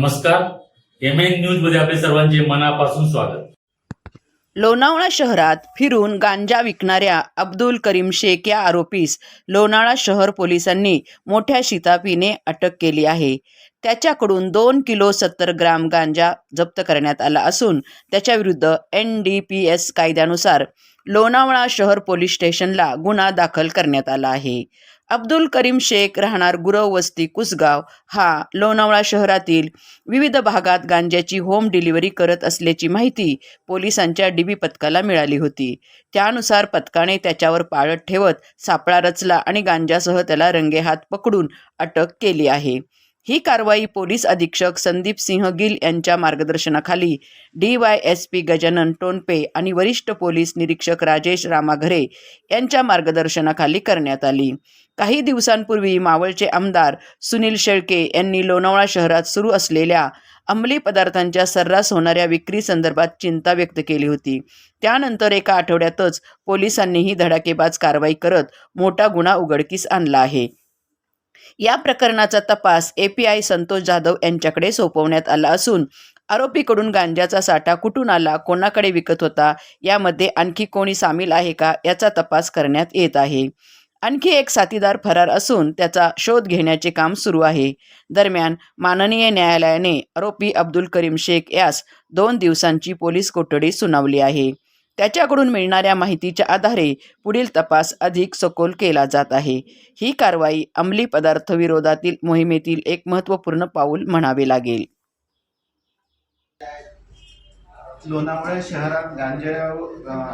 नमस्कार. M N न्यूजमध्ये आपले सर्वांचे मनापासून स्वागत. लोणावळा शहरात फिरून गांजा विकणाऱ्या अब्दुल करीम शेख या आरोपीस लोणावळा शहर पोलिसांनी मोठ्या शिताफीने अटक केली आहे. त्याच्याकडून दोन किलो सत्तर ग्राम गांजा जप्त करण्यात आला असून त्याच्याविरुद्ध एन डी पी एस कायद्यानुसार लोणावळा शहर पोलीस स्टेशनला गुन्हा दाखल करण्यात आला आहे. अब्दुल करीम शेख राहणार गुरव वस्ती कुसगाव. हा लोणावळा शहरातील विविध भागात गांज्याची होम डिलिव्हरी करत असल्याची माहिती पोलिसांच्या डीबी पथकाला मिळाली होती. त्यानुसार पथकाने त्याच्यावर पाळत ठेवत सापळा रचला आणि गांजासह त्याला रंगेहात पकडून अटक केली आहे. ही कारवाई पोलीस अधीक्षक संदीप सिंह गिल यांच्या मार्गदर्शनाखाली D Y S P Gajanan Tonpe आणि वरिष्ठ पोलीस निरीक्षक राजेश रामाघरे यांच्या मार्गदर्शनाखाली करण्यात आली. काही दिवसांपूर्वी मावळचे आमदार सुनील शेळके यांनी लोणावळा शहरात सुरू असलेल्या अंमली पदार्थांच्या सर्रास होणाऱ्या विक्री संदर्भात चिंता व्यक्त केली होती. त्यानंतर एका आठवड्यातच पोलिसांनीही धडाकेबाज कारवाई करत मोठा गुन्हा उघडकीस आणला आहे. या प्रकरणाचा तपास A P I Santosh Jadhav यांच्याकडे सोपवण्यात आला असून आरोपीकडून गांजाचा साठा कुठून आला कोणाकडे विकत होता यामध्ये आणखी कोणी सामील आहे का याचा तपास करण्यात येत आहे. आणखी एक साथीदार फरार असून त्याचा शोध घेण्याचे काम सुरू आहे. दरम्यान माननीय न्यायालयाने आरोपी अब्दुल करीम शेख यास दोन दिवसांची पोलीस कोठडी सुनावली आहे. त्याच्याकडून मिळणाऱ्या माहितीच्या आधारे पुढील तपास अधिक सखोल केला जात आहे. ही कारवाई अंमली पदार्थ विरोधातील मोहिमेतील एक महत्त्वपूर्ण पाऊल म्हणावे लागेल. लोणावळा शहरात गांजा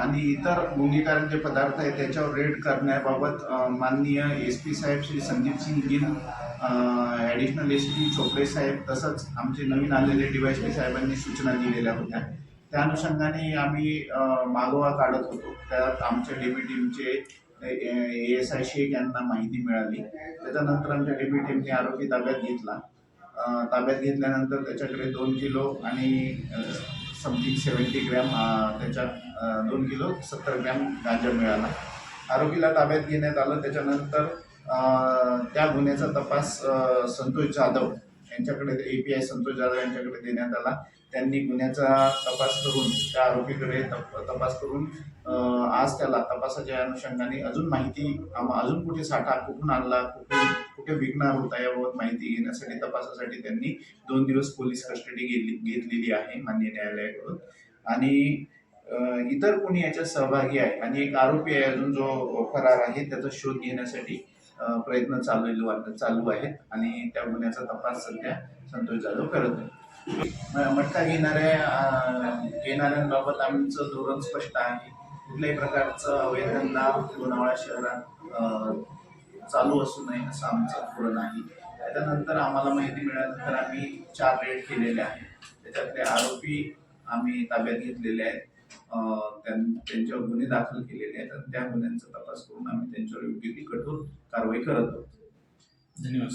आणि इतर गुन्हेगारांचे पदार्थ आहेत त्याच्यावर रेड करण्याबाबत माननीय एस पी साहेब Shri Sandeep Singh Gill additional S P Chopde साहेब तसंच आमचे नवीन आलेले डी वाय पी साहेबांनी सूचना दिलेल्या होत्या. त्या अनुषंगाने आम्ही मागोवा काढत होतो. त्यात आमच्या डेबी टीमचे ए एस आय शेख यांना माहिती मिळाली. त्याच्यानंतर आमच्या डेबी टीमने आरोपी ताब्यात घेतला. ताब्यात घेतल्यानंतर त्याच्याकडे दोन किलो आणि समथिंग सेवन्टी ग्रॅम त्याच्या दोन किलो सत्तर ग्रॅम गांजा मिळाला. आरोपीला ताब्यात घेण्यात आलं. त्याच्यानंतर त्या गुन्ह्याचा तपास संतोष जाधव यांच्याकडे A P I Santosh Jadhav यांच्याकडे देण्यात आला. त्यांनी गुन्ह्याचा तपास करून त्या आरोपीकडे तप तपास करून आज त्याला तपासाच्या अनुषंगाने अजून माहिती अजून कुठे साठा कुठून आणला कुठे कुठे विकणार होता याबाबत माहिती घेण्यासाठी तपासासाठी त्यांनी दोन दिवस पोलीस कस्टडी घेतली घेतलेली आहे मान्य न्यायालयाकडून. आणि इतर कोणी याच्यात सहभागी आहे आणि एक आरोपी आहे अजून जो फरार आहे त्याचा शोध घेण्यासाठी प्रयत्न चालू चालू आहेत आणि त्या गुन्ह्याचा तपास सध्या संतोष जाधव करत आहे. मटका घेणाऱ्या घेणाऱ्यांबाबत आमचं धोरण स्पष्ट आहे. कुठल्याही प्रकारचं अवैध लोणावळा शहरात चालू असू नये असं आमचं धोरण आहे. त्याच्यानंतर आम्हाला माहिती मिळाल्यानंतर आम्ही चार रेड केलेले आहेत. त्याच्यातले आरोपी आम्ही ताब्यात घेतलेले आहेत. त्यांच्यावर गुन्हे दाखल केलेले आहेत आणि त्या गुन्ह्यांचा तपास करून आम्ही त्यांच्यावर योग्य ती कठोर कारवाई करत आहोत. धन्यवाद.